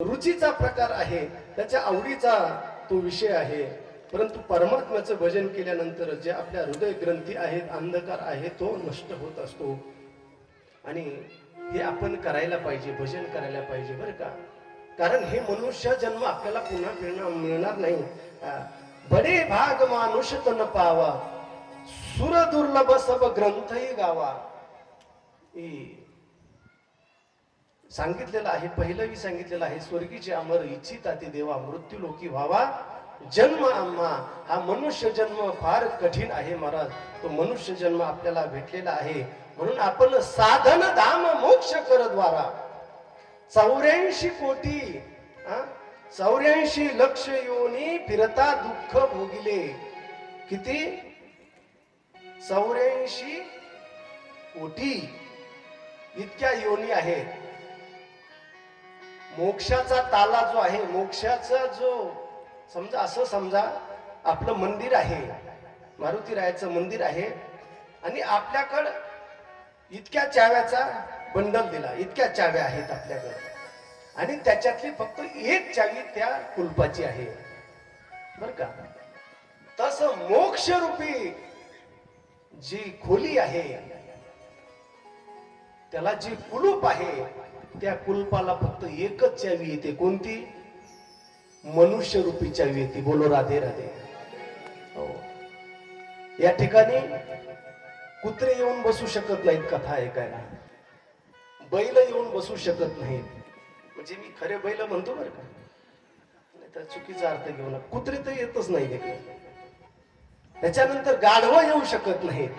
रुचीचा प्रकार आहे त्याच्या आवडीचा तो विषय आहे. परंतु परमात्म्याचं भजन केल्यानंतर जे आपल्या हृदय ग्रंथी आहेत अंधकार आहे तो नष्ट होत असतो. आणि हे आपण करायला पाहिजे भजन करायला पाहिजे बरं का? कारण हे मनुष्य जन्म आपल्याला पुन्हा मिळणार मिळणार नाही. बडे भाग मानुष तन पावा सुर दुर्लभ सब ग्रंथही गावा. सांगितलेलं आहे पहिलंही सांगितलेलं आहे स्वर्गीचे अमर इच्छिता ते देवा मृत्यू लोकी व्हावा जन्म आम्हा हा मनुष्य जन्म फार कठीण आहे महाराज तो मनुष्य जन्म आपल्याला भेटलेला आहे. म्हणून आपण साधन धाम मोक्ष कर द्वारा चौऱ्याऐंशी कोटी चौऱ्याऐंशी लक्ष योनी फिरता दुःख भोगिले. किती? चौऱ्याऐंशी कोटी इतक्या योनी आहेत. मोक्षाचा ताला जो आहे मोक्षाचा जो समजा असं समजा आपलं मंदिर आहे मारुती रायाचं मंदिर आहे आणि आपल्याकडं इतक्या चाव्याचा बंडल दिला इतक्या चाव्या आहेत आपल्याकडं. आणि त्याच्यातली फक्त एक चावी त्या कुलपाची आहे. बर का? तस मोक्षरूपी जी खोली आहे त्याला जी कुलूप आहे त्या कुलपाला फक्त एकच चावी येते. कोणती? मनुष्य रूपी चावी येते. बोलो राधे राधे. हो. या ठिकाणी कुत्रे येऊन बसू शकत नाहीत. कथा ऐकायला. बैल येऊन बसू शकत नाहीत. म्हणजे मी खरे बैल म्हणतो बरं का. नाही तर चुकीचा अर्थ घेऊ नका कुत्रे तर येतच नाही तिकडे त्याच्यानंतर गाढवा येऊ शकत नाहीत.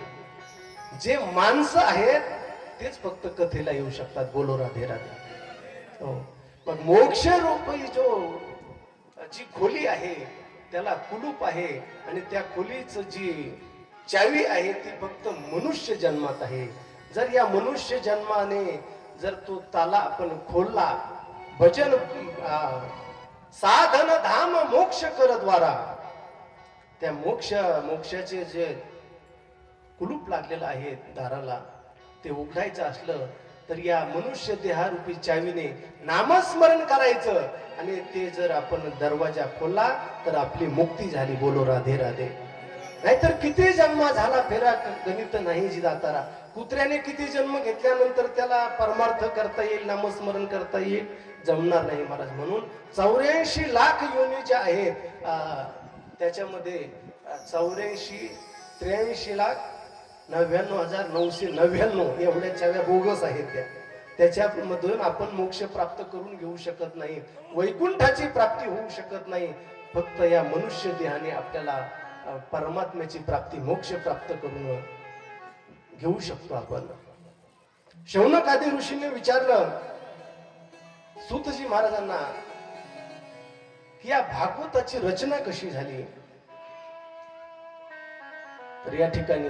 जे माणसं आहेत तेच फक्त कथेला येऊ शकतात बोलो राधे राधे. हो. मग मोक्ष रूपी जो जी खोली आहे त्याला कुलूप आहे आणि त्या खोलीच जी चावी आहे ती फक्त मनुष्य जन्मात आहे. जर या मनुष्य जन्माने जर तो ताला आपण खोलला भजन साधन धाम मोक्ष करद्वारा त्या मोक्ष मोक्षाचे जे कुलूप लागलेलं आहे दाराला ते उघडायचं असलं तर या मनुष्य देहारूपी चावीने नामस्मरण करायचं. आणि ते जर आपण दरवाजा खोलला तर आपली मुक्ती झाली. बोलो राधे राधे. नाहीतर किती जन्म झाला फेरा गणित नाही जी जातारा कुत्र्याने किती जन्म घेतल्यानंतर त्याला परमार्थ करता येईल नामस्मरण करता येईल? जमणार नाही महाराज म्हणून. चौऱ्याऐंशी लाख योनी ज्या आहेत त्याच्यामध्ये चौऱ्याऐंशी त्र्याऐंशी लाख नव्याण्णव हजार नऊशे नव्याण्णव एवढ्या चाव्या बोगस आहेत त्या. त्याच्यामधून आपण मोक्ष प्राप्त करून घेऊ शकत नाही. वैकुंठाची प्राप्ती होऊ शकत नाही. फक्त या मनुष्य देहाने आपल्याला परमात्म्याची प्राप्ती मोक्ष प्राप्त करून घेऊ शकतो आपण. शौनक आदी ऋषीने विचारलं सुतजी महाराजांना की या भागवताची रचना कशी झाली? तर या ठिकाणी